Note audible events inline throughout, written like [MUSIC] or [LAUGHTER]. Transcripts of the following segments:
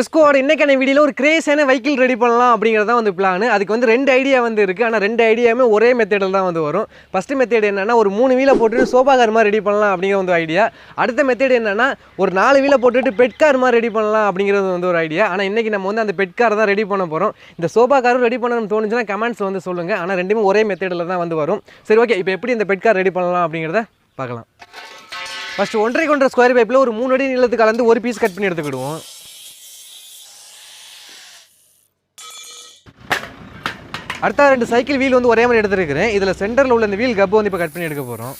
எஸ்கோட இன்னைக்கான வீடியோவில் ஒரு கிரேஸான வெஹிக்கிள் ரெடி பண்ணலாம் அப்படிங்கிறது தான் வந்து பிளான் அதுக்கு வந்து ரெண்டு ஐடியா வந்து இருக்குது ஆனால் ரெண்டு ஐடியாவுமே ஒரே மெத்தடில் தான் வந்து வரும். ஃபஸ்ட்டு மெத்தட் என்னென்னா ஒரு மூணு வீலை போட்டுட்டு சோபா கார் மாதிரி ரெடி பண்ணலாம் அப்படிங்கிற வந்து ஐடியா அடுத்த மெத்தட் என்னென்னா ஒரு நாலு வீலை போட்டுட்டு பெட் கார் மாதிரி ரெடி பண்ணலாம் அப்படிங்கிறது வந்து ஒரு ஐடியா ஆனால் இன்றைக்கி நம்ம வந்து அந்த பெட் கார் தான் ரெடி பண்ண போகிறோம் இந்த சோபா காரும் ரெடி பண்ணணும்னு தோணுச்சுன்னா கமெண்ட்ஸ் வந்து சொல்லுங்கள் ஆனால் ரெண்டுமே ஒரே மெத்தடில் தான் வந்து வரும். சரி ஓகே இப்போ எப்படி இந்த பெட் கார் ரெடி பண்ணலாம் அப்படிங்கிறத பார்க்கலாம். ஃபஸ்ட்டு ஒன்றரை கொண்ட ஸ்கொயர் பைப்பில் ஒரு மூணு அடி நீளத்துக்கு கலந்து ஒரு பீஸ் கட் பண்ணி எடுத்துக்கிடுவோம் அடுத்த ரெண்டு சைக்கிள் வீல் வந்து ஒரே மாதிரி எடுத்துருக்கிறேன். இதில் சென்டரில் உள்ள இந்த வீல் கப்பு வந்து இப்போ கட் பண்ணி எடுக்க போகிறோம்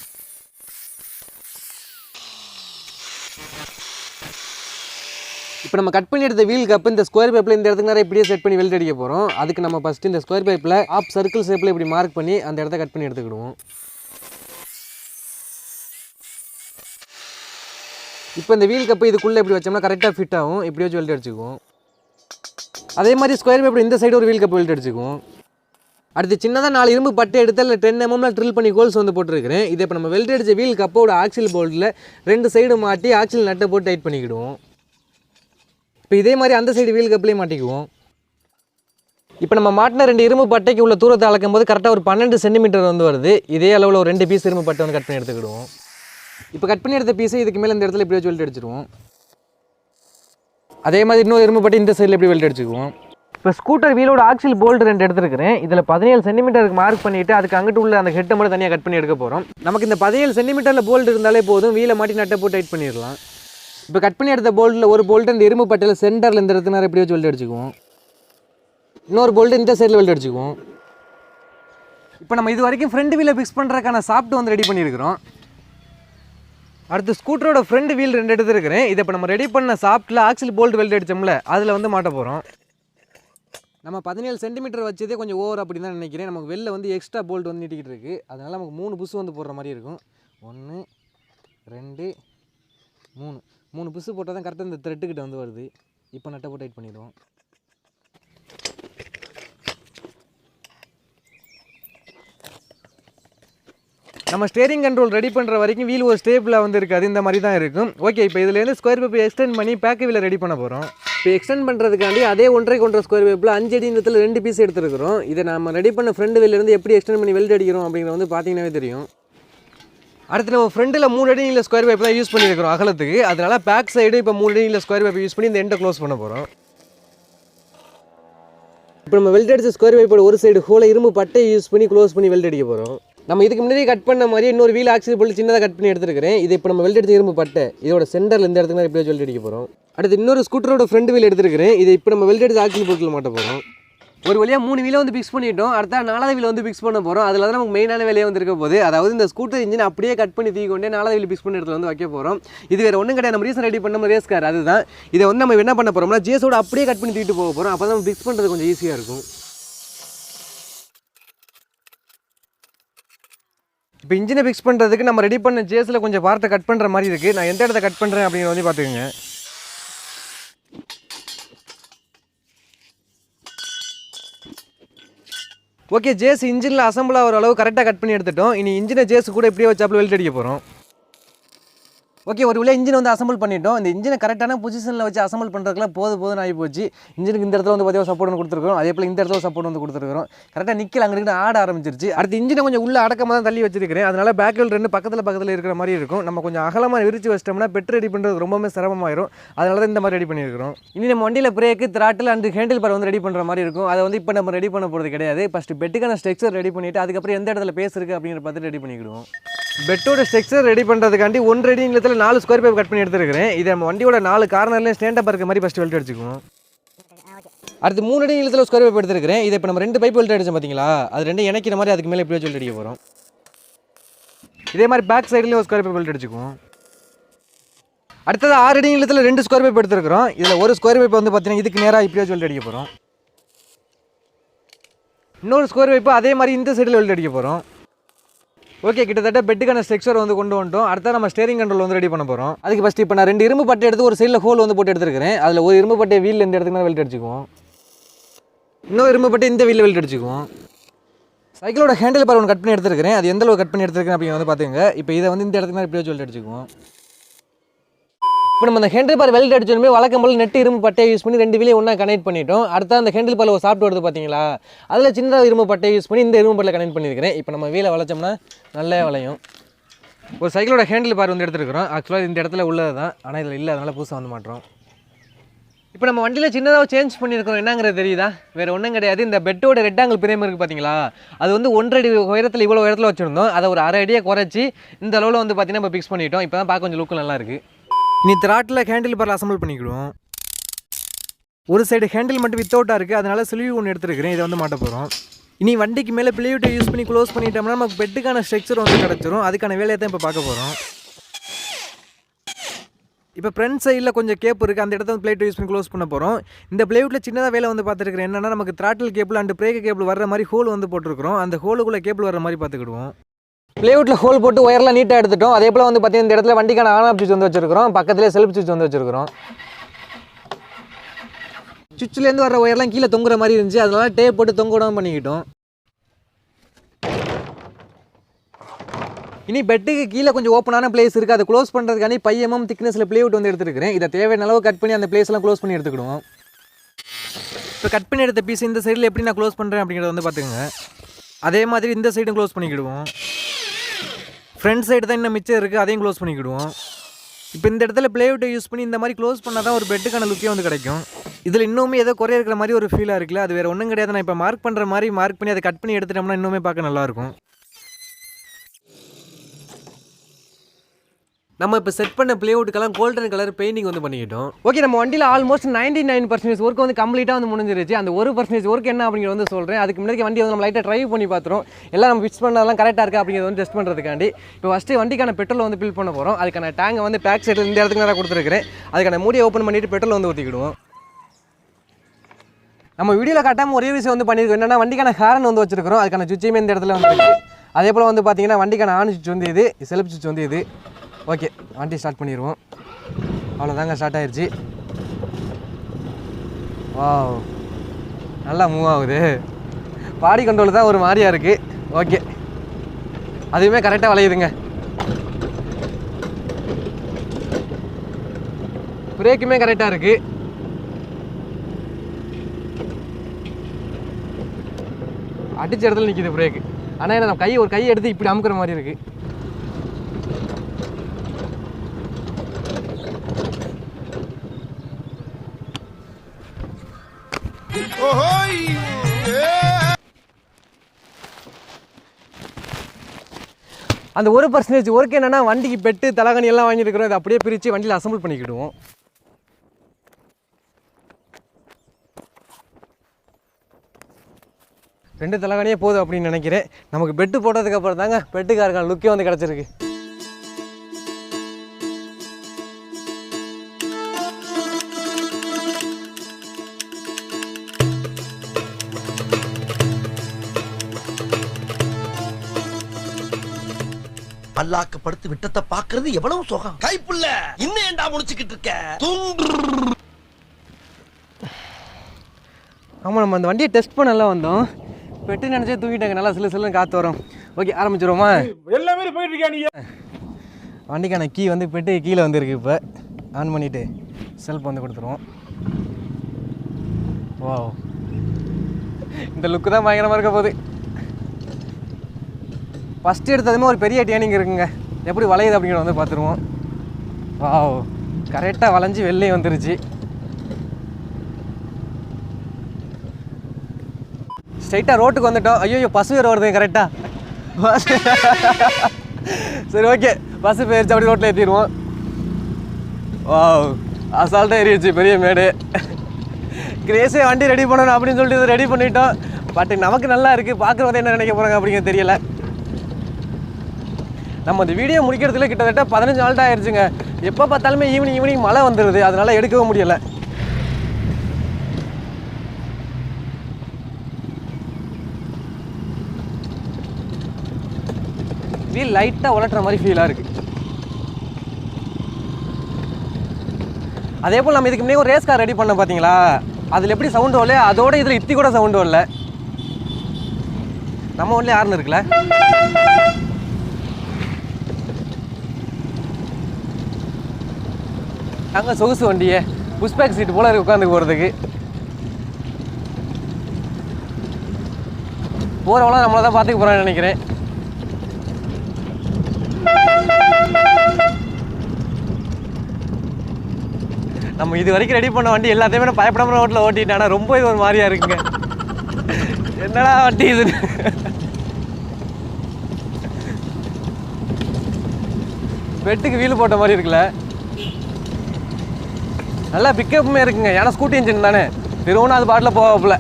இப்போ நம்ம கட் பண்ணி எடுத்த வீல் கப் இந்த ஸ்கொயர் பைப்பில் இந்த இடத்துக்கு நிறைய இப்படியே செட் பண்ணி வெல்ட் அடிக்க போகிறோம் அதுக்கு நம்ம ஃபஸ்ட்டு இந்த ஸ்கொயர் பைப்பில் ஆப் சர்க்கிள் ஷேப்பில் இப்படி மார்க் பண்ணி அந்த இடத்த கட் பண்ணி எடுத்துக்கிடுவோம். இப்போ இந்த வீல் கப்பு இதுக்குள்ளே இப்படி வச்சோம்னா கரெக்டாக ஃபிட் ஆகும். இப்படி வச்சு வெல்ட் அடிச்சுக்குவோம். அதே மாதிரி ஸ்கொயர் பேப்பர் இந்த சைடு ஒரு வீல் கப் வெல்ட் அடிச்சுக்குவோம். அடுத்து சின்னதாக நாலு இரும்பு பட்டை எடுத்து இல்லை டென் எம்எம்ல ட்ரில் பண்ணி கோல்ஸ் வந்து போட்டிருக்கிறேன். இதை இப்போ நம்ம வெல்ட் அடித்த வீல் கப்போட ஆக்சில் போல்ட்டில் ரெண்டு சைடு மாட்டி ஆக்சில் நட்டை போட்டு டைட் பண்ணிக்கிடுவோம். இப்போ இதே மாதிரி அந்த சைடு வீல் கப்லேயும் மாட்டிக்குவோம். இப்போ நம்ம மாட்டின ரெண்டு இரும்பு பட்டைக்கு உள்ள தூரத்தை அளக்கும் போது கரெக்டாக ஒரு பன்னெண்டு சென்டிமீட்டர் வந்து வருது. இதே அளவில் ஒரு ரெண்டு பீஸ் இரும்பு பட்டை வந்து கட் பண்ணி எடுத்துக்கிடுவோம். இப்போ கட் பண்ணி எடுத்த பீஸை இதுக்கு மேலே இந்த இடத்துல இப்படி வச்சு வெல்ட் அடிச்சிருவோம். அதே மாதிரி இன்னொரு இரும்பு பட்டு இந்த சைடில் எப்படி வெல்ட் அடிச்சுக்குவோம். இப்போ ஸ்கூட்டர் வீலோட ஆக்சில் போல்ட் ரெண்டு எடுத்துருக்கிறேன். இதில் பதினேழு சென்டிமீட்டருக்கு மார்க் பண்ணிவிட்டு அதுக்கு அங்கிட்டு உள்ள அந்த ஹெட்டை மட்டும் தனியாக கட் பண்ணி எடுக்க போகிறோம் நமக்கு இந்த பதினேழு சென்டிமீட்டரில் போல்ட் இருந்தாலே போதும். வீலை மாட்டி நட்டை போட்டு டைட் பண்ணிடலாம். இப்போ கட் பண்ணி எடுத்த போல்ட்டில் ஒரு போல்ட் இந்த இரும்பு பட்டையில் சென்டரில் இந்த இடத்துல எப்படி வச்சு வெல்ட் அடிச்சுக்குவோம். இன்னொரு போல்ட் இந்த சைடில் வெல்ட் அடிச்சுக்குவோம். இப்போ நம்ம இது வரைக்கும் ஃப்ரண்ட் வீலை ஃபிக்ஸ் பண்ணுறதுக்கான சாஃப்ட் வந்து ரெடி பண்ணியிருக்கிறோம். அடுத்து ஸ்கூட்டரோட ஃப்ரண்ட் வீல் ரெண்டு எடுத்துருக்கிறேன். இதை இப்போ நம்ம ரெடி பண்ண சாஃப்ட்டில் ஆக்சில் போல்ட் வெல்ட் அடிச்சோம்ல அதில் வந்து மாட்ட போகிறோம் நம்ம பதினேழு சென்டிமீட்டர் வச்சதே கொஞ்சம் ஓவர் அப்படி தான் நினைக்கிறேன். நமக்கு வெளில வந்து எக்ஸ்ட்ரா போல்ட் வந்து நீட்டிக்கிட்டு இருக்குது அதனால் நமக்கு மூணு புஷ் வந்து போடுற மாதிரி இருக்கும். ஒன்று ரெண்டு மூணு. மூணு புஷ் போட்டால் தான் கரெக்டாக இந்த த்ரெட்டுக்கிட்ட வந்து வருது. இப்போ நட்டை போட்டு டைட் பண்ணிடுவோம். நம்ம ஸ்டேரிங் கண்ட்ரோல் ரெடி பண்ணுற வரைக்கும் வீல் ஒரு ஸ்டேப்பில் வந்து இருக்காது இந்த மாதிரி தான் இருக்கும். ஓகே இப்போ இதுலேருந்து ஸ்கொயர் பேப்பர் எக்ஸ்டெண்ட் பண்ணி பேக்கு வீலை ரெடி பண்ண போகிறோம் இப்போ எக்ஸ்டெண்ட் பண்ணுறதுக்காண்டி அதே ஒன்றரை கொண்ட ஸ்கொயர் பேப்பில் அஞ்சு அடி நீளத்தில் ரெண்டு பீஸ் எடுத்துருக்கிறோம். இதை நம்ம ரெடி பண்ண ஃப்ரெண்டு வெளிலேருந்து எப்படி எக்ஸ்டெண்ட் பண்ணி வெல்ட் அடிக்கிறோம் அப்படிங்கிறது வந்து பார்த்தீங்கன்னாவே தெரியும். அடுத்து நம்ம ஃப்ரெண்டில் மூணு அடி நீள ஸ்கொயர் பைப் தான் யூஸ் பண்ணியிருக்கிறோம் அகலத்துக்கு. அதனால் பேக் சைடு இப்போ மூணு அடி நீள ஸ்கொயர் பைப் யூஸ் பண்ணி இந்த எண்டை க்ளோஸ் பண்ண போகிறோம் இப்போ நம்ம வெல்ட் அடிச்ச ஸ்கொயர் பைப்போட ஒரு சைடு ஹோலை இரும்பு பட்டையை யூஸ் பண்ணி க்ளோஸ் பண்ணி வெல்ட் அடிக்க போகிறோம் நம்ம இதுக்கு முன்னாடி கட் பண்ண மாதிரி இன்னொரு வீல் ஆக்சில் போட்டு சின்னதாக கட் பண்ணி எடுத்துருக்கிறேன். இது இப்போ நம்ம வெல்ட் எடுத்து இரும்பு பட்டு இதோட சென்டரில் இந்த இடத்துக்கு இப்படியே வெல்ட் அடிக்க போகிறோம் அடுத்து இன்னொரு ஸ்கூட்டரோட ஃப்ரண்ட் வீல் எடுத்துருக்கிறேன். இது இப்போ நம்ம வெல்ட் எடுத்து ஆக்சில் போட்டில் மாட்ட போகிறோம் ஒரு வழியாக மூணு வீலை வந்து ஃபிக்ஸ் பண்ணிட்டோம். அடுத்த நாலாவது வீல் வந்து ஃபிக்ஸ் பண்ண போகிறோம் அதில் தான் நமக்கு மெயினான வேலையை வந்துருக்க போது அதாவது இந்த ஸ்கூட்டர் இன்ஜின் அப்படியே கட் பண்ணி தூக்கி கொண்டே நாலாவது வீல் ஃபிக்ஸ் பண்ண இடத்துல வந்து வைக்க போகிறோம் இது வேறு ஒன்றும் கிடையாது. நம்ம ரீசன் ரெடி பண்ண ரேஸ் கார் அதுதான். இதை வந்து நம்ம என்ன பண்ண போகிறோம்னா ஜேஸோட அப்படியே கட் பண்ணி தூக்கிட்டு போக போகிறோம் அப்போ தான் நம்ம ஃபிக்ஸ் பண்ணுறது கொஞ்சம் ஈஸியாக இருக்கும். இப்போ இன்ஜினை ஃபிக்ஸ் பண்ணுறதுக்கு நம்ம ரெடி பண்ண ஜேஸில் கொஞ்சம் பார்ட்டை கட் பண்ணுற மாதிரி இருக்குது நான் எந்த இடத்த கட் பண்ணுறேன் அப்படின்னு வந்து பார்த்துக்கோங்க. ஓகே ஜேஸ் இன்ஜினில் அசம்பிள் ஆகிற அளவு கரெக்டாக கட் பண்ணி எடுத்துட்டோம். இனி இன்ஜினை ஜேஸ் கூட இப்படியே வச்சாப்புல வெல்ட் அடிக்க போகிறோம் ஓகே ஒரு விலை இன்ஜின் வந்து அசம்பிள் பண்ணிட்டோம். இந்த இன்ஜினை கரெக்டான பொசிஷனில் வச்சு அசம்பிள் பண்ணுறதுக்குலாம் போது போதும் ஆகி போச்சு. இன்ஜினுக்கு இந்த இடத்துல வந்து பார்த்தீங்கன்னா சப்போர்ட் வந்து கொடுத்துருக்கோம் அதே போல் இந்த இடத்துல சப்போர்ட் வந்து கொடுத்துருக்கோம் கரெக்டாக நிற்கல அங்கிட்டு ஆட ஆரம்பிச்சிருச்சு. அடுத்து இன்ஜினை கொஞ்சம் உள்ள அடக்கமாக தான் தள்ளி வச்சிருக்கிறேன். அதனால் பேக் வீல் ரெண்டு பக்கத்தில் பக்கத்தில் இருக்கிற மாதிரி இருக்கும். நம்ம கொஞ்சம் அகலமாக விரிச்சு வச்சிட்டோம்னா பெட்ரு ரெடி பண்ணுறது ரொம்பவே சிரமமாயிரும். அதனால தான் இந்த மாதிரி ரெடி பண்ணியிருக்கிறோம். இனி நம்ம வண்டியில் brake throttle and handle bar வந்து ரெடி பண்ணுற மாதிரி இருக்கும். அதை வந்து இப்போ நம்ம ரெடி பண்ண போகிறது கிடையாது. ஃபஸ்ட்டு பெட்டுக்கான ஸ்ட்ரக்சர் ரெடி பண்ணிவிட்டு அதுக்கப்புறம் எந்த இடத்துல பேஸ் இருக்குது அப்படிங்கிற பார்த்து ரெடி பண்ணிக்கிடுவோம். பெட்டோட ஸ்ட்ரக்சர் ரெடி பண்ணுறதுக்காண்டி ஒன்றரை அடி நீளத்தில் நாலு ஸ்கொயர் பைப் கட் பண்ணி எடுத்துருக்கிறேன். இதை நம்ம வண்டியோட நாலு கார்னர்லேயும் ஸ்டேண்டப் இருக்க மாதிரி ஃபஸ்ட்டு வெல்ட் அடிச்சுக்குவோம். அடுத்து மூணு அடி நீளத்தில் ஸ்கொயர் பைப் எடுத்துருக்கிறேன். இதை இப்போ நம்ம ரெண்டு பைப் வெல்ட் அடிச்சோம் பார்த்தீங்களா அது ரெண்டு இணைக்கிற மாதிரி அதுக்கு மேலே எப்படி வெல்ட் அடிக்க போகிறோம் இதே மாதிரி பேக் சைட்லேயும் ஒரு ஸ்கொயர் பைப் வெல்ட் அடிச்சுக்குவோம். அடுத்தது ஆறு அடி நீளத்தில் ரெண்டு ஸ்கொயர் பைப் எடுத்துருக்கிறோம். இதில் ஒரு ஸ்கொயர் பைப் வந்து பார்த்தீங்கன்னா இதுக்கு நேராக இப்படியே வெல்ட் அடிக்க போகிறோம் இன்னொரு ஸ்கொயர் பைப்பு அதே மாதிரி இந்த சைடில் வெல்ட் அடிக்க போகிறோம் ஓகே கிட்டத்தட்ட பெட்டுக்கான ஸ்ட்ரக்சர் வந்து கொண்டு வந்துட்டோம். அடுத்த நம்ம ஸ்டேரிங் கண்ட்ரோல் வந்து ரெடி பண்ண போகிறோம் அதுக்கு ஃபஸ்ட் இப்போ நான் ரெண்டு இரும்பு பட்டை எடுத்து ஒரு சைடில் ஹோல் வந்து போட்டு எடுத்துருக்கிறேன். அதில் ஒரு இரும்பு பட்டை வீல் இந்த இடத்துக்கு வெல்ட் அடிச்சுக்குவோம். இன்னொரு இரும்பு பட்டை இந்த வீலில் வெல்ட் அடிச்சுக்குவோம். சைக்கிளோட ஹேண்டில் பார் ஒன்று கட் பண்ணி எடுத்துருக்கிறேன். அது எந்த அளவு கட் பண்ணி எடுத்துருக்கேன் அப்படின்னு வந்து பார்த்துங்க இப்போ இதை வந்து இந்த இடத்துக்கு மேலே இப்படியே வெல்ட் அடிச்சுக்குவோம். இப்போ நம்ம அந்த ஹேண்டில் பார் வெல்ட் அடிச்சோமே வழக்கம் போல் நெட்டு இரும்பு பட்டையை யூஸ் பண்ணி ரெண்டு வீலையும் ஒன்றா கனெக்ட் பண்ணிட்டோம். அடுத்த அந்த ஹேண்டில் பார் ஒரு சாப்பிட்டு வருது பார்த்தீங்களா அதில் சின்னதாக இரும்பு பட்டையை யூஸ் பண்ணி இந்த இரும்பு பட்டில் கனெக்ட் பண்ணியிருக்கிறேன். இப்போ நம்ம வீலை வளைச்சோம்னா நல்லா வளையும். ஒரு சைக்கிளோட ஹேண்டில் பார் வந்து எடுத்துருக்குறோம். ஆக்சுவலாக இந்த இடத்துல உள்ளது தான் ஆனால் இதில் இல்லை அதனால் புதுசாக வந்து மாட்டோம் இப்போ நம்ம வண்டியில் சின்னதாக சேஞ்ச் பண்ணியிருக்கோம் என்னங்கிறது தெரியுதா? வேறு ஒன்றும் கிடையாது. இந்த பெட்டோட ரெக்டாங்கிள் பிரேம் இருக்குது பார்த்தீங்களா அது வந்து ஒன்றரை உயரத்தில் இவ்வளோ உயரத்தில் வச்சுருந்தோம். அதை ஒரு அரை அடியை குறைச்சி இந்த அளவில் வந்து பார்த்திங்கன்னா இப்போ ஃபிக்ஸ் பண்ணிட்டோம். இப்போ தான் பார்க்க கொஞ்சம் லுக்கு நல்லா இருக்குது இனி திராட்டில் ஹேண்டில் பாரில் அசம்பிள் பண்ணிக்கிடுவோம். ஒரு சைடு ஹேண்டில் மட்டும் வித்தவுட்டாக இருக்குது அதனால் சிலுவி ஒன்று எடுத்துருக்கிறேன் இதை வந்து மாட்ட போகிறோம் இனி வண்டிக்கு மேலே பிளேவிட்டை யூஸ் பண்ணி க்ளோஸ் பண்ணிட்டோம்னா நமக்கு பெட்டுக்கான ஸ்ட்ரக்சர் வந்து கிடச்சிரும். அதுக்கான வேலையை தான் இப்போ பார்க்க போகிறோம் இப்போ ஃப்ரண்ட் சைடில் கொஞ்சம் கேப் இருக்குது அந்த இடத்த வந்து பிளேட் யூஸ் பண்ணி க்ளோஸ் பண்ண போகிறோம் இந்த பிளேட்டில் சின்னதாக வேலை வந்து பார்த்துருக்குறேன். என்னன்னா நமக்கு throttle cable and brake cable வர மாதிரி ஹோல் வந்து போட்டிருக்கிறோம். அந்த ஹோலுக்குள்ளே கேபிள் வர மாதிரி பார்த்துக்கிடுவோம். பிளேவுட்டில் ஹோல் போட்டு ஒயர்லாம் நீட்டாக எடுத்துட்டோம். அதே போல் வந்து பார்த்தீங்கன்னா இந்த இடத்துல வண்டிக்கான ஆன் ஆஃப் சுவிச் வந்து வச்சிருக்கிறோம். பக்கத்துலேயே செல்ஃப் சுவிச் வந்து வச்சிருக்கிறோம். சுவிட்ச்லேருந்து வர ஒயர்லாம் கீழே தொங்குற மாதிரி இருந்துச்சு. அதனால டேப் போட்டு தொங்க விடாமல் பண்ணிக்கிட்டோம். இனி பெட்டுக்கு கீழே கொஞ்சம் ஓப்பனான பிளேஸ் இருக்குது அதை க்ளோஸ் பண்ணுறதுக்காண்டி பையமும் திக்னஸில் பிளேவுட் வந்து எடுத்துருக்கிறேன். இதை தேவையான அளவு கட் பண்ணி அந்த பிளேஸ்லாம் க்ளோஸ் பண்ணி எடுத்துக்கிடுவோம். இப்போ கட் பண்ணி எடுத்த பீஸ் இந்த சைடில் எப்படி நான் க்ளோஸ் பண்ணுறேன் அப்படிங்கிறத வந்து பார்த்துக்கோங்க அதே மாதிரி இந்த சைடும் க்ளோஸ் பண்ணிக்கிடுவோம். ஃப்ரண்ட் சைடு தான் இன்னும் மிச்சம் இருக்குது அதையும் க்ளோஸ் பண்ணிக்கிடுவோம். இப்போ இந்த இடத்துல பிளேவுட்டை யூஸ் பண்ணி இந்த மாதிரி க்ளோஸ் பண்ணால் தான் ஒரு பெட்டுக்கான லுக்கே வந்து கிடைக்கும். இதில் இன்னுமே ஏதோ குறைய இருக்கிற மாதிரி ஒரு ஃபீலாக இருக்குல்ல அது வேறு ஒன்றும் கிடையாது. நான் இப்போ மார்க் பண்ணுற மாதிரி மார்க் பண்ணி அதை கட் பண்ணி எடுத்துட்டோம்னா இன்னுமே பார்க்க நல்லாயிருக்கும் நம்ம இப்போ செட் பண்ண பிளேவுட்டுக்கெல்லாம் கோல்டன் கலர் பெயிண்டிங் வந்து பண்ணிக்கிட்டோம். ஓகே நம்ம வண்டியில் almost ninety nine percentage work வந்து கம்ப்ளீட்டாக வந்து முடிஞ்சிருச்சு. அந்த ஒரு பர்சன்டேஜ் ஒர்க் என்ன அப்படிங்கிறது வந்து சொல்கிறேன் அதுக்கு முன்னாடி வண்டி வந்து நம்ம லைட்டாக ட்ரைவ் பண்ணி பார்த்துரும் எல்லாம் நம்ம ஃபிக்ஸ் பண்ணதெல்லாம் கரெக்டாக இருக்கா அப்படிங்கிறது வந்து டெஸ்ட் பண்ணுறதுக்காண்டி இப்போ ஃபஸ்ட்டு வண்டிக்கான பெட்ரோல் வந்து ஃபில் பண்ண போகிறோம் அதுக்கான டேங்கை வந்து பேக் சைடில் இந்த இடத்துக்கு நேராக கொடுத்துருக்கிறேன். அதுக்கான மூடியை ஓப்பன் பண்ணிவிட்டு பெட்ரோல் வந்து ஊற்றிக்கிடுவோம் நம்ம வீடியோவில் காட்டாமல் ஒரே விஷயம் வந்து பண்ணியிருக்கோம் என்னென்னா வண்டிக்கான ஹாரன் வந்து வச்சிருக்கிறோம். அதுக்கான சுவிட்சுமே இந்த இடத்துல வந்து அதே போல் வந்து பார்த்தீங்கன்னா வண்டிக்கான ஆன் சுவிட்ச் வந்து இது செல்ஃப் சுவிட்ச் வந்து இது. ஓகே வண்டி ஸ்டார்ட் பண்ணிடுவோம் அவ்வளோதாங்க ஸ்டார்ட் ஆயிடுச்சு வா நல்லா மூவ் ஆகுது. பாடி கண்ட்ரோல் தான் ஒரு மாதிரியாக இருக்குது ஓகே அதுவுமே கரெக்டாக வளையுதுங்க. பிரேக்குமே கரெக்டாக இருக்குது அடிச்ச இடத்துல நிற்கிது பிரேக்கு ஆனால் என்ன நம்ம கை ஒரு கை எடுத்து இப்படி அமுக்கிற மாதிரி இருக்குது அந்த ஒரு பர்சன்டேஜ் ஒர்க் என்னன்னா வண்டிக்கு பெட்டு தலகணி எல்லாம் வாங்கியிருக்கிறோம் இதை அப்படியே பிரித்து வண்டியில் அசம்பிள் பண்ணிக்கிடுவோம். ரெண்டு தலைகாணியே போதும் அப்படின்னு நினைக்கிறேன். நமக்கு பெட்டு போட்டதுக்கப்புறம் தாங்க பெட்டுக்காரர்கள் லுக்கே வந்து கிடச்சிருக்கு. பல்லாக்கு படுத்து விட்டத்தை பாக்குறது எவ்வளவு சுகம். கைப்புள்ள இன்னும் ஏன்டா முடிச்சுக்கிட்டு இருக்க? தூங்கு. ஆமாம் நம்ம அந்த வண்டியை டெஸ்ட் பண்ணலாம் வந்தோம். பெட்டு நினச்சே தூக்கிட்டாங்க நல்லா சில சில காற்று வரும். ஓகே ஆரம்பிச்சிருவோமா? எல்லாமே போயிட்டு இருக்கியா நீ வண்டிக்கான கீ வந்து பெட்டு கீழே வந்துருக்கு இப்போ. ஆன் பண்ணிவிட்டு செல்ஃப் வந்து கொடுத்துருவோம். வா இந்த லுக்கு தான் பயங்கரமாக இருக்க போகுது. ஃபஸ்ட்டு எடுத்ததுமே ஒரு பெரிய டேனிங் இருக்குங்க. எப்படி வளையுது அப்படிங்கிறத வந்து பார்த்துருவோம். வாவ் கரெக்டாக வளைஞ்சி வெளியே வந்துருச்சு. ஸ்ட்ரைட்டாக ரோட்டுக்கு வந்துட்டோம். ஐயோ பசு வேறு வருது கரெக்டாக சரி ஓகே பஸ்ஸு போயிடுச்சு அப்படி ரோட்டில் ஏற்றிடுவோம் வாவ் அசால்ட்டாக ஏறிடுச்சு பெரிய மேடு. கிரேஸே வண்டி ரெடி பண்ணணும் அப்படின்னு சொல்லிட்டு இதை ரெடி பண்ணிட்டோம். பட் நமக்கு நல்லா இருக்குது பார்க்குறவங்க என்ன நினைக்க போகிறாங்க அப்படிங்கிறது தெரியல. நம்ம இந்த வீடியோ முடிக்கிறதுல கிட்டத்தட்ட பதினஞ்சு நாள் ஆயிடுச்சுங்க எப்போ பார்த்தாலுமே ஈவினிங் ஈவினிங் மழை வந்துடுது அதனால எடுக்கவே முடியலை. வீல் லைட்டாக உலட்டுற மாதிரி ஃபீலாக இருக்குது அதே போல் நம்ம இதுக்கு முன்னே ஒரு ரேஸ் கார் ரெடி பண்ண பார்த்தீங்களா அதில் எப்படி சவுண்டு வரல அதோட இதில் இத்தி கூட சவுண்டு வரல. நம்ம ஒன்றில் யாருன்னு இருக்குல்ல? அங்கே சொகுசு வண்டியே. புஷ்பேக் சீட்டு போல இருக்கு உட்காந்து போகிறதுக்கு போகிறவங்களாம் நம்மளை தான் பார்த்துக்க போகிறான்னு நினைக்கிறேன். நம்ம இது வரைக்கும் ரெடி பண்ண வண்டி எல்லாத்தையுமே நான் பயப்படாமல் ரோட்டில் ஓட்டிட்டேன். ஆனால் ரொம்ப இது ஒரு மாதிரியா இருக்குங்க. என்னடா வண்டி இது? பெட்டுக்கு வீல் போட்ட மாதிரி இருக்குல்ல? நல்லா பிக்கப்புமே இருக்குங்க. ஏன்னா ஸ்கூட்டி இன்ஜின் தானே. திருவண்ணா அது பாட்டில் போகப்பில்ல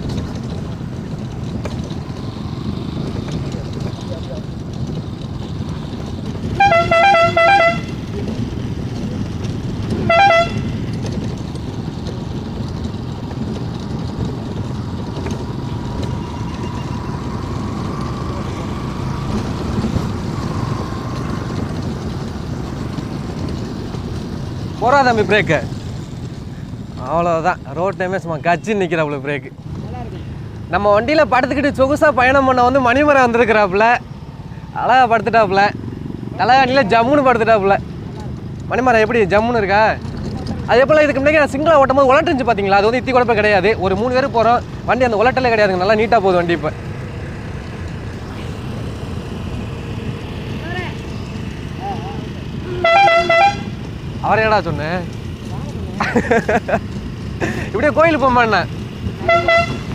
போறா தம்பி பிரேக்கு அவ்வளோதான் ரோட் டைமே சும்மா கச்சின்னு நிற்கிறாப்புல பிரேக்கு நம்ம வண்டியில் படுத்துக்கிட்டு சொகுசாக பயணம் பண்ண வந்து மணிமரம் வந்திருக்கிறாப்புல. அழகா படுத்துட்டாப்புல. தலைகாணியில் ஜம்முன்னு படுத்துட்டாப்புல. மணிமரம் எப்படி? ஜம்முன்னு இருக்கா? அதே போல் இதுக்கு முன்னாடி நான் சிங்கிளாக ஓட்டும் போது உலட்டுச்சு பார்த்தீங்களா அது வந்து இத்தி குழப்பம் கிடையாது. ஒரு மூணு பேர் போகிறோம் வண்டி அந்த உலட்டலே கிடையாதுங்க நல்லா நீட்டாக போகுது வண்டி இப்போ. அவர் என்னடா சொன்னேன் இப்படியே கோயிலுக்கு போமா என்ன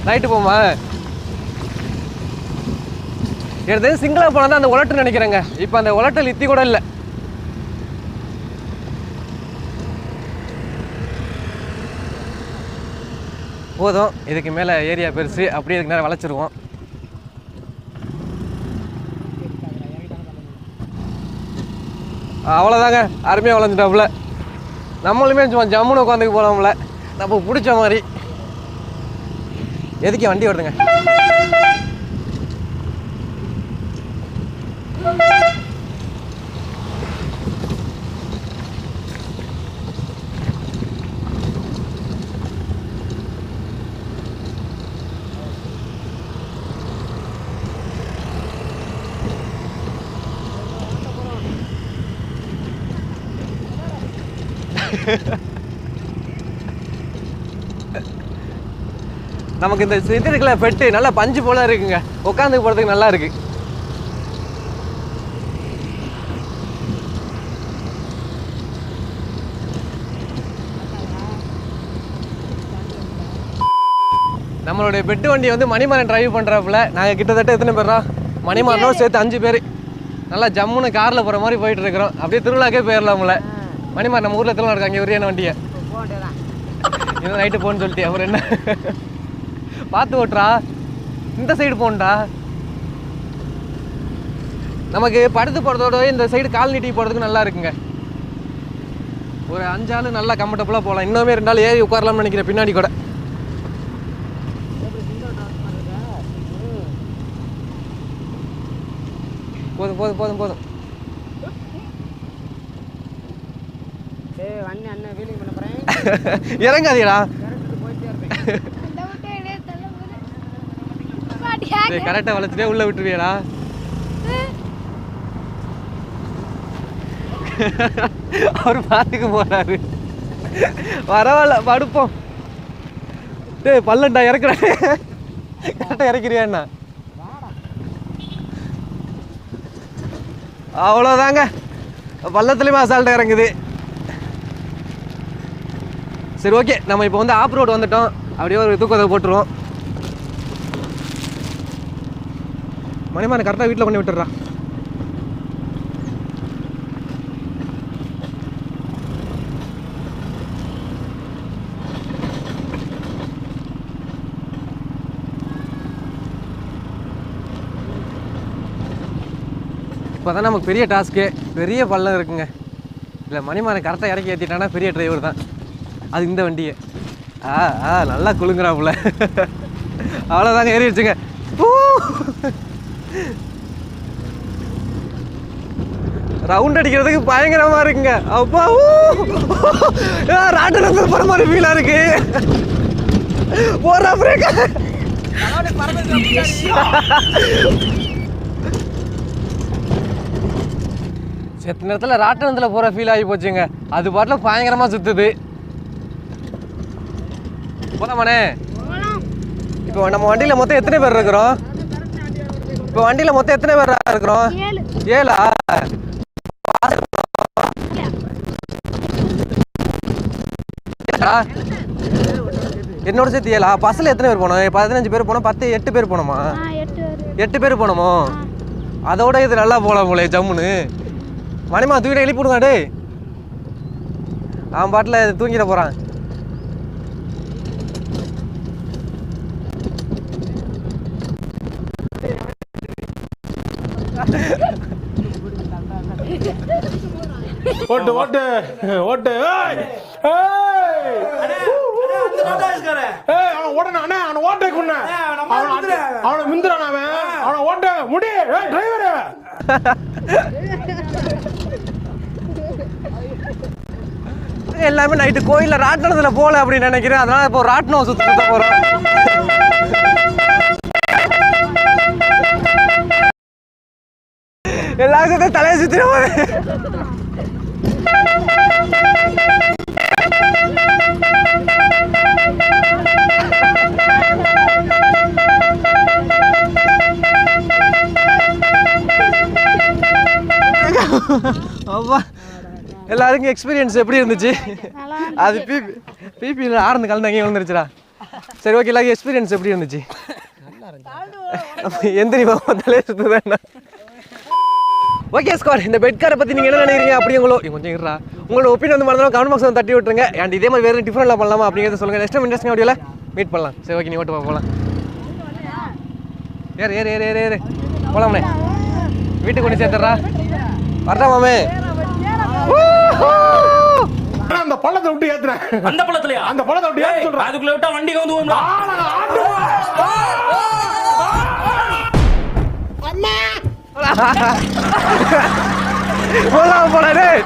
நைட்டு போமா எடுத்து சிங்கிளாக போனால் தான் அந்த உலட்டு நினைக்கிறேங்க. இப்போ அந்த உலட்டல் இத்தி கூட இல்லை. போதும் இதுக்கு மேலே ஏரியா பெருசு அப்படியே இதுக்கு நேரம் வளைச்சிருவோம். அவ்வளோதாங்க அருமையாக வளைஞ்சிட்டாப்புல. நம்மளுமே சும்மா ஜம்முன்னு உட்காந்துக்கு போகலாம்ல நம்ம பிடிச்ச மாதிரி. எதுக்கு வண்டி வருதுங்க [LAUGHS] நமக்கு இந்த இது பெட்டு நல்லா பஞ்சு போல இருக்குங்க. உட்காந்து போகிறதுக்கு நல்லா இருக்கு. நம்மளுடைய பெட்டு வண்டி வந்து மணிமாறன் டிரைவ் பண்ணுறாப்புல நாங்கள் கிட்டத்தட்ட எத்தனை பேரா மணிமாறனோட சேர்த்து அஞ்சு பேர். நல்லா ஜம்முன்னு காரில் போகிற மாதிரி போயிட்டு இருக்கிறோம். அப்படியே திருவிழாக்கே போயிடலாம்ல மணிமாறன் நம்ம ஊரில் திருவிழா இருக்காங்க? ஒரே வண்டியை? இன்னும் நைட்டு போன்னு சொல்லிட்டு அப்புறம் என்ன? பார்த்து ஓட்டுறா. இந்த சைடு போகணும்டா. நமக்கு படுத்து போகிறதோட இந்த சைடு கால் நீட்டி போகிறதுக்கு நல்லா இருக்குங்க. ஒரு அஞ்சாள் நல்லா கம்ஃபர்டபுளாக போகலாம். இன்னுமே ரெண்டு நாள் ஏறி உட்காரலாம்னு நினைக்கிறேன் பின்னாடி கூட. போதும் போதும் போதும் போதும். [LAUGHS] இறங்காதீடா. போயிட்டே இருப்பேன் இந்த விட்டு வெளியே தள்ள போகுது. பாட்டியா? கரெக்டாக வளர்த்துட்டே உள்ளே விட்டுருவியடா? அவர் பார்த்துக்க போறாரு. பரவாயில்ல படுப்போம். டேய் பல்லண்டா இறக்குறா கரெக்டாக இறக்கிறியாண்ணா அவ்வளோதாங்க பள்ளத்துலேயுமே அசால்ட்டாக இறங்குது. சரி ஓகே நம்ம இப்போ வந்து ஆப் ரோடு வந்துட்டோம். அப்படியே ஒரு தூக்கத்தை போட்டுருவோம். மணிமான் கரெக்டாக வீட்டில் பண்ணி விட்டுறா இப்போ தான் நமக்கு பெரிய டாஸ்க்கு பெரிய பள்ளம் இருக்குங்க. இல்லை மணிமானை கரெக்டாக இறக்கி ஏற்றிட்டானா பெரிய டிரைவர் தான். அது இந்த வண்டியே. ஆ ஆ நல்லா குழுங்குறாப்புல அவ்வளோதாங்க ஏறிடுச்சுங்க. ஊ! ரவுண்ட் அடிக்கிறதுக்கு பயங்கரமா இருக்குங்க. அப்பா ராட்டினத்தில் போற மாதிரி ஃபீலா இருக்கு. போறா பிரேக் செத்த நேரத்தில் ராட்டனத்தில் போகிற ஃபீல் ஆகி போச்சுங்க. அது பாட்டில் பயங்கரமாக சுற்றுது போலாமாண்ணே இப்போ நம்ம வண்டியில் மொத்தம் எத்தனை பேர் இருக்கிறோம்? இப்போ வண்டியில் மொத்தம் எத்தனை பேர் இருக்கிறோம்? ஏழு? என்னோட சேர்த்து ஏழா? பஸ்ஸில் எத்தனை பேர் போனோம்? பதினஞ்சு பேர் போனோம் பத்து எட்டு பேர் போனோமா? எட்டு பேர். போனோமோ? அதோட இது நல்லா போகலாம் போலே ஜம்முன்னு மணிமா தூக்கிட்டு எழுப்பி விடுங்க டேய். அவன் பாட்டில் தூங்கிட போகிறான் ஓட்டு ஓட்டு ஓட்டு! ஏய், அவன் ஓடணும், அண்ணே, அவனை ஓட்டை கொன்னு. அவனை மிந்துறான் அவன். அவனை ஓட்ட முடி. ஏய், டிரைவரு. எல்லாமே நைட்டு கோயிலில் ராட்டினத்தில் போகல அப்படின்னு நினைக்கிறேன் அதனால இப்போ ராட்டினம் சுத்த சுத்த போகிறோம் எல்லாரும் சேர்த்து தலையை போகுது அப்பா எல்லாருக்கும் எக்ஸ்பீரியன்ஸ் எப்படி இருந்துச்சு? அது பிபி பிபியில் ஆறுந்து கலந்து அங்கேயே விழுந்துருச்சுடா. சரி ஓகே எல்லாருக்கும் எக்ஸ்பீரியன்ஸ் எப்படி இருந்துச்சு? எந்திரி பாப்பா தலையை சுற்றுதான் ஓகே ஸ்கார் இந்த பெட் காரை பற்றி நீங்கள் என்ன நினைக்கிறீங்க? அப்படி உங்களோ கொஞ்சம் இருறா உங்களோட ஒப்பீனியன் வந்து மறந்தாலும் கமெண்ட் பாக்ஸ் வந்து தட்டி விட்டுருங்க. அண்ட் இதே மாதிரி வேறு டிஃப்ரெண்ட்லாம் பண்ணலாமா அப்படிங்கிறத சொல்லுங்கள் நெக்ஸ்ட் டைம் இன்ட்ரெஸ்டிங் வீடியோவில் மீட் பண்ணலாம். சரி ஓகே நீ ஓட்டு போகலாம் ஏறு ஏறு ஏறு ஏறு ஏறு. போலாம்ண்ணே வீட்டுக்கு கொண்டு சேர்த்துறா வரட்டா மாமே. அந்த பள்ளத்தை விட்டு ஏத்துறேன். அந்த பழத்துலயா அந்த பள்ளத்தை விட்டு ஏத்து சொல்றேன். அதுக்குள்ள விட்டா வண்டி வந்து போகும்டா. போலாம். [LAUGHS] போலாம் டேய்.